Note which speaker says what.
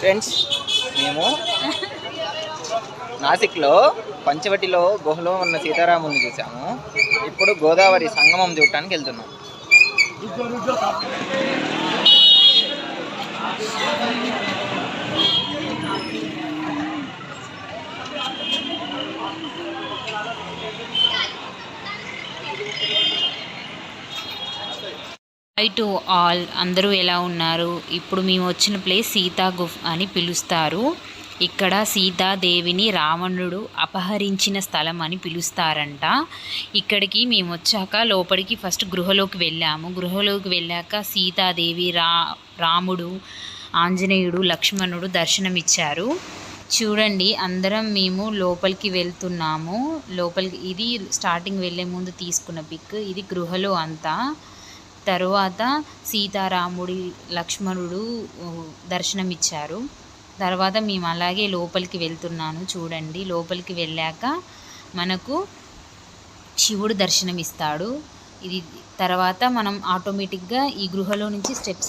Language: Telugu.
Speaker 1: ఫ్రెండ్స్ మేము నాసిక్లో పంచవటిలో గుహలో ఉన్న సీతారాముని చూసాము. ఇప్పుడు గోదావరి సంగమం చూడటానికి వెళ్తున్నాం.
Speaker 2: హై టు ఆల్ అందరూ ఎలా ఉన్నారు? ఇప్పుడు మేము వచ్చిన ప్లేస్ సీతా గుఫ్ అని పిలుస్తారు. ఇక్కడ సీతాదేవిని రావణుడు అపహరించిన స్థలం అని పిలుస్తారంట. ఇక్కడికి మేము వచ్చాక లోపలికి ఫస్ట్ గృహలోకి వెళ్ళాము. గృహలోకి వెళ్ళాక సీతాదేవి రా రాముడు ఆంజనేయుడు లక్ష్మణుడు దర్శనమిచ్చారు. చూడండి అందరం మేము లోపలికి వెళ్తున్నాము. లోపలికి ఇది స్టార్టింగ్ వెళ్ళే ముందు తీసుకున్న పిక్ ఇది గృహలో అంతా. తరువాత సీతారాముడి లక్ష్మణుడు దర్శనమిచ్చారు. తర్వాత మేము అలాగే లోపలికి వెళ్తున్నాను చూడండి. లోపలికి వెళ్ళాక మనకు శివుడు దర్శనమిస్తాడు. ఇది తర్వాత మనం ఆటోమేటిక్గా ఈ గృహలో నుంచి స్టెప్స్